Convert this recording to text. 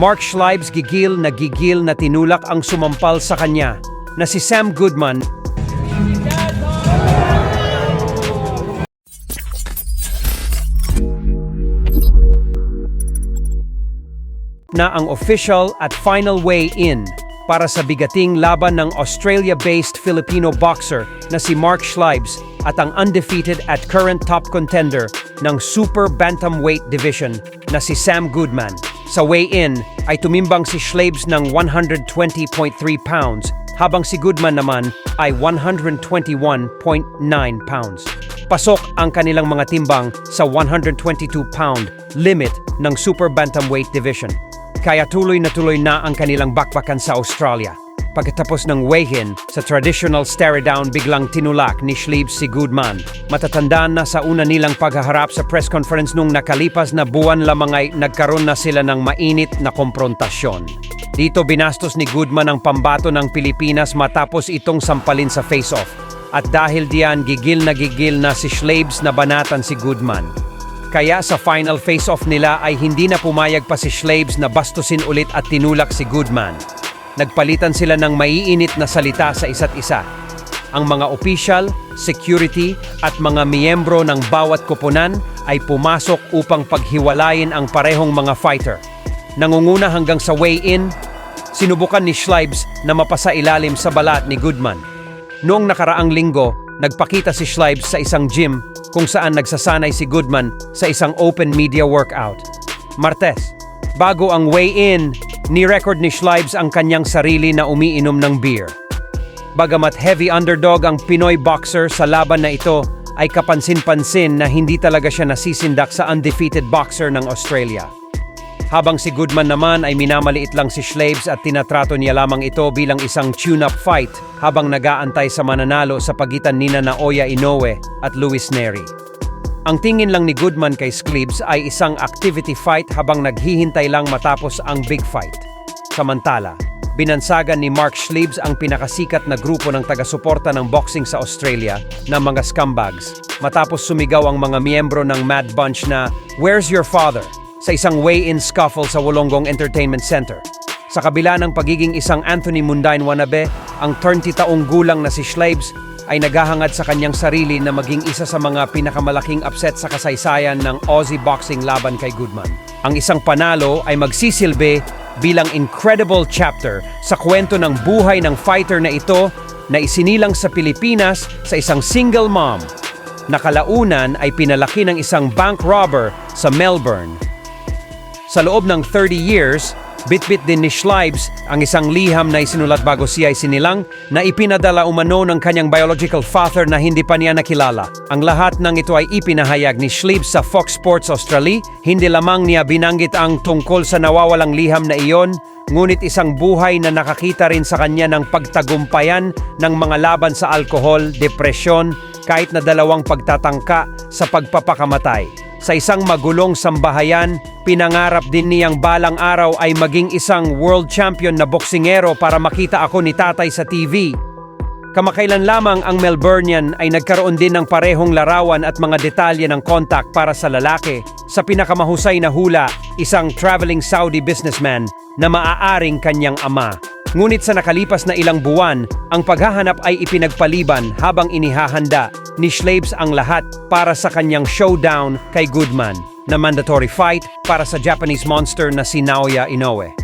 Mark Schleibs gigil na gigil na tinulak ang sumampal sa kanya na si Sam Goodman na ang official at final weigh-in para sa bigating laban ng Australia-based Filipino boxer na si Mark Schleibs at ang undefeated at current top contender ng Super Bantamweight Division na si Sam Goodman. Sa weigh-in ay tumimbang si Schleibs ng 120.3 pounds habang si Goodman naman ay 121.9 pounds. Pasok ang kanilang mga timbang sa 122-pound limit ng Super Bantamweight Division. Kaya tuloy na tuloy na ang kanilang bakbakan sa Australia. Pagkatapos ng weigh-in, sa traditional stare-down biglang tinulak ni Schleibs si Goodman. Matatandaan na sa una nilang paghaharap sa press conference nung nakalipas na buwan lamang ay nagkaroon na sila ng mainit na komprontasyon. Dito binastos ni Goodman ang pambato ng Pilipinas matapos itong sampalin sa face-off. At dahil diyan gigil na gigil na si Schleibs na banatan si Goodman. Kaya sa final face-off nila ay hindi na pumayag pa si Schleibs na bastusin ulit at tinulak si Goodman. Nagpalitan sila ng maiinit na salita sa isa't isa. Ang mga official, security at mga miyembro ng bawat koponan ay pumasok upang paghiwalayin ang parehong mga fighter. Nangunguna hanggang sa weigh-in, sinubukan ni Schleibs na mapasa ilalim sa balat ni Goodman. Noong nakaraang linggo, nagpakita si Schleibs sa isang gym kung saan nagsasanay si Goodman sa isang open media workout. Martes, bago ang weigh-in, ni-record ni Schleibs ang kanyang sarili na umiinom ng beer. Bagamat heavy underdog ang Pinoy boxer sa laban na ito, ay kapansin-pansin na hindi talaga siya nasisindak sa undefeated boxer ng Australia. Habang si Goodman naman ay minamaliit lang si Schleibs at tinatrato niya lamang ito bilang isang tune-up fight habang nagaantay sa mananalo sa pagitan nina na Oya Inoue at Luis Neri. Ang tingin lang ni Goodman kay Schleibs ay isang activity fight habang naghihintay lang matapos ang big fight. Samantala, binansagan ni Mark Schleibs ang pinakasikat na grupo ng taga-suporta ng boxing sa Australia na mga scumbags matapos sumigaw ang mga miyembro ng Mad Bunch na Where's Your Father? sa isang weigh-in scuffle sa Wollongong Entertainment Center. Sa kabila ng pagiging isang Anthony Mundine wannabe, ang 30 taong gulang na si Schleibs ay naghahangad sa kanyang sarili na maging isa sa mga pinakamalaking upset sa kasaysayan ng Aussie boxing laban kay Goodman. Ang isang panalo ay magsisilbi bilang incredible chapter sa kwento ng buhay ng fighter na ito na isinilang sa Pilipinas sa isang single mom. Nakalaunan ay pinalaki ng isang bank robber sa Melbourne. Sa loob ng 30 years, bitbit din ni Schleibs ang isang liham na isinulat bago siya ay sinilang na ipinadala umano ng kanyang biological father na hindi pa niya nakilala. Ang lahat ng ito ay ipinahayag ni Schleibs sa Fox Sports Australia. Hindi lamang niya binanggit ang tungkol sa nawawalang liham na iyon, ngunit isang buhay na nakakita rin sa kanya ng pagtagumpayan ng mga laban sa alkohol, depresyon, kahit na dalawang pagtatangka sa pagpapakamatay. Sa isang magulong sambahayan, pinangarap din niyang balang araw ay maging isang world champion na boksingero para makita ako ni tatay sa TV. Kamakailan lamang ang Melbourneian ay nagkaroon din ng parehong larawan at mga detalye ng kontak para sa lalaki sa pinakamahusay na hula, isang traveling Saudi businessman na maaaring kanyang ama. Ngunit sa nakalipas na ilang buwan, ang paghahanap ay ipinagpaliban habang inihahanda ni Schleibs ang lahat para sa kanyang showdown kay Goodman na mandatory fight para sa Japanese monster na si Naoya Inoue.